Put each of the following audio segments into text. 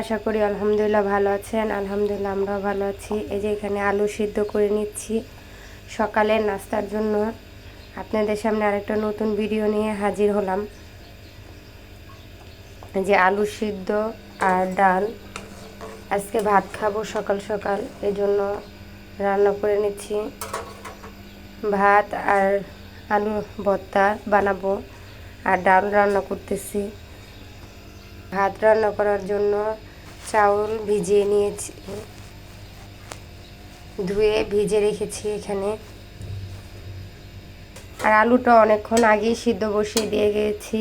আশা করি আলহামদুলিল্লাহ ভালো আছেন। আলহামদুলিল্লাহ আমরাও ভালো আছি। এই যে এখানে আলু সিদ্ধ করে নিচ্ছি সকালের নাস্তার জন্য। আপনাদের সামনে আরেকটা নতুন ভিডিও নিয়ে হাজির হলাম। যে আলু সিদ্ধ আর ডাল। আজকে ভাত খাব সকাল সকাল এই জন্য রান্না করে নিচ্ছি। ভাত আর আলু ভর্তা বানাবো আর ডাল রান্না করতেছি। ভাত রান্না করার জন্য চাউল ভিজিয়ে নিয়েছি। ধুয়ে ভিজে রেখেছি এখানে। আর আলুটা অনেকক্ষণ আগেই সিদ্ধ বসিয়ে দিয়ে গেছি।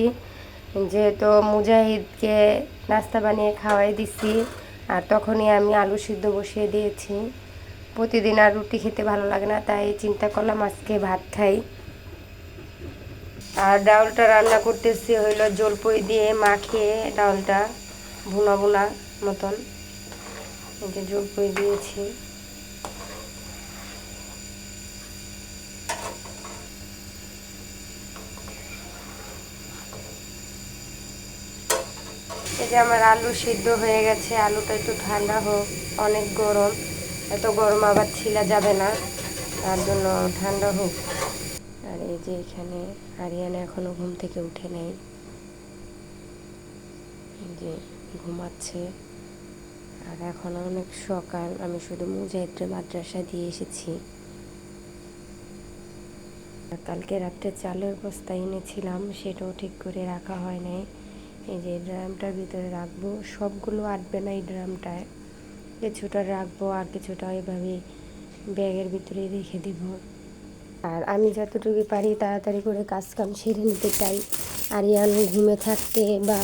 যেহেতু মুজাহিদকে নাস্তা বানিয়ে খাওয়াই দিছি, আর তখনই আমি আলু সিদ্ধ বসিয়ে দিয়েছি। প্রতিদিন আর রুটি খেতে ভালো লাগে না, তাই চিন্তা করলাম আজকে ভাত খাই। আর ডাউলটা রান্না করতেছি হইল জলপই দিয়ে মাখিয়ে ডাউলটা ভুনা ভুনা মতন। যে জলপই দিয়েছি। এই যে আমার আলু সিদ্ধ হয়ে গেছে, আলুটা একটু ঠান্ডা হোক, অনেক গরম। এত গরম আবার ছিলা যাবে না, তার জন্য ঠান্ডা হোক। আর এই যে এখানে আরিয়ানা এখনও ঘুম থেকে উঠে নেই। যে ঘুমাচ্ছে। আর এখনও অনেক সকাল, আমি শুধু মুজাহিদরে মাদ্রাসা দিয়ে এসেছি। কালকে রাত্রে চালের বস্তা এনেছিলাম, সেটাও ঠিক করে রাখা হয় নাই। এই যে ড্রামটার ভিতরে রাখব, সবগুলো আটবে না এই ড্রামটায়। কিছুটা রাখব আর কিছুটা এভাবে ব্যাগের ভিতরে রেখে দিব। আর আমি যতটুকু পারি তাড়াতাড়ি করে কাজ কাম সেরে নিতে চাই। আরিয়ান ঘুমে থাকতে বা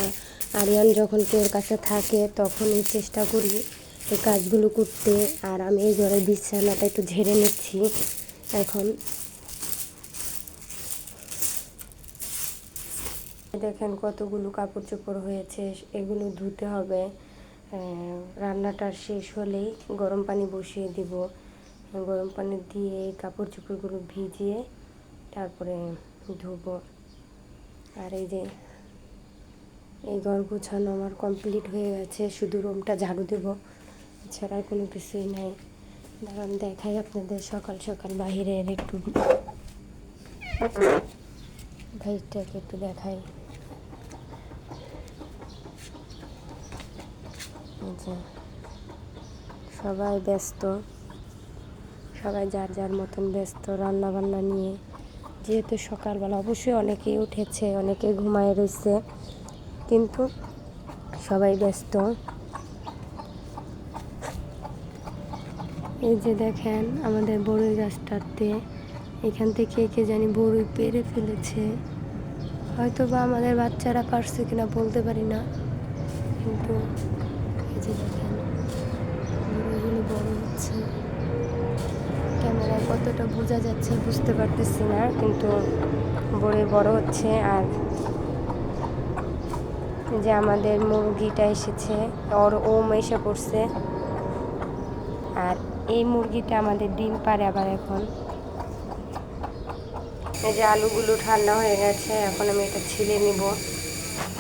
আরিয়ান যখন তোর কাছে থাকে তখনই চেষ্টা করি এই কাজগুলো করতে। আর আমি এই ঘরের বিছানাটা একটু ঝেড়ে নিচ্ছি এখন। দেখেন কতগুলো কাপড় চোপড় হয়েছে, এগুলো ধুতে হবে। রান্নাটা শেষ হলেই গরম পানি বসিয়ে দিব। গরম পানি দিয়ে কাপড় চোপড়গুলো ভিজিয়ে তারপরে ধুবো। আর এই যে, এই ঘর গুছানো আমার কমপ্লিট হয়ে গেছে, শুধু রুমটা ঝাড়ু দেব, এছাড়া কোনো কিছুই নাই। দাঁড়ান দেখাই আপনাদের সকাল সকাল বাহিরের একটু ভাইটাকে একটু দেখাই। সবাই ব্যস্ত। সবাই যার যার মতন ব্যস্ত রান্না বান্না নিয়ে। যেহেতু সকালবেলা অবশ্যই অনেকেই উঠেছে অনেকে ঘুমায় রয়েছে, কিন্তু সবাই ব্যস্ত। এই যে দেখেন আমাদের বড়ই গাছটাতে, এখান থেকে কে জানি বড়ই পেরে ফেলেছে। হয়তো বা আমাদের বাচ্চারা পারছে কিনা বলতে পারি না, কিন্তু এই যে দেখেন বড় হচ্ছে। কতটা বোঝা যাচ্ছে বুঝতে পারতেছি না, কিন্তু বড়ে বড় হচ্ছে আর যে আমাদের মুরগিটা এসেছে, ওর ওম এসে পড়ছে। আর এই মুরগিটা আমাদের ডিম পারে আবার এখন। এই যে আলুগুলো ঠান্ডা হয়ে গেছে, এখন আমি এটা ছিলে নিব।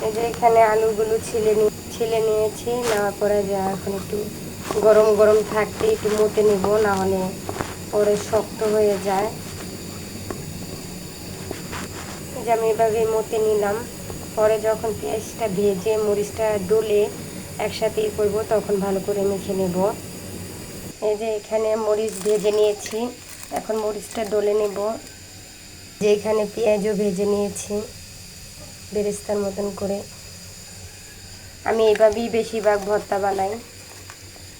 এই যে এখানে আলুগুলো ছিলে নি, ছিলে নিয়েছি, নেওয়ার পরে যে এখন একটু গরম গরম থাকতে একটু মতে নিব, না হলে পরে শক্ত হয়ে যায়। যে আমি এভাবে মতে নিলাম। পরে যখন পেঁয়াজটা ভেজে মরিচটা ডলে একসাথে করব, তখন ভালো করে মেখে নেব। এই যে এখানে মরিচ ভেজে নিয়েছি। এখন মরিচটা ডলে নেব। যে এখানে পেঁয়াজও ভেজে নিয়েছি বেরেস্তার মতন করে। আমি এইভাবেই বেশিরভাগ ভর্তা বানাই।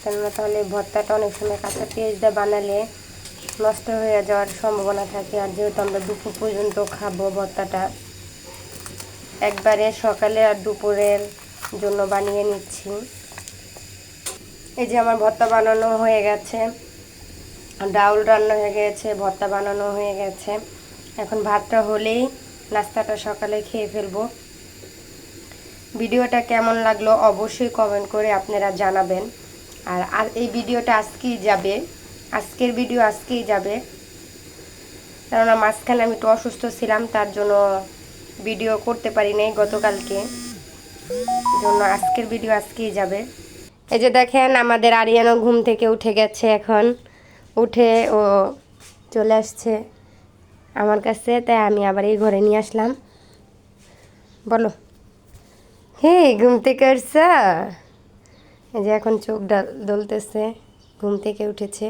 কেননা তাহলে ভর্তাটা অনেক সময় কাঁচা পেঁয়াজ দিয়ে বানালে নষ্ট হয়ে যাওয়ার সম্ভাবনা থাকে আর যেহেতু আমরা দুপুর পর্যন্ত খাব ভর্তাটা, একবারে সকালে আর দুপুরের জন্য বানিয়ে নিচ্ছি। এই যে আমার ভর্তা বানানো হয়ে গেছে, ডাউল রান্না হয়ে গেছে, ভর্তা বানানো হয়ে গেছে। এখন ভাতটা হলেই নাস্তাটা সকালে খেয়ে ফেলব। ভিডিওটা কেমন লাগল অবশ্যই কমেন্ট করে আপনারা জানাবেন। আর আর এই ভিডিওটা আজকেই যাবে। আজকের ভিডিও আজকেই যাবে। কেননা মাঝখানে আমি একটু অসুস্থ ছিলাম, তার জন্য ভিডিও করতে পারি নাই গতকালকে। জন্য আজকের ভিডিও আজকেই যাবে। এই যে দেখেন, আমাদের আরিয়ানো ঘুম থেকে উঠে গেছে এখন। উঠে ও চলে আসছে আমার কাছে, তাই আমি আবার এই ঘরে নিয়ে আসলাম। বলো, হে, ঘুম থেকে উঠছ এই যে এখন চোখ দলতেছে, ঘুম থেকে উঠেছে।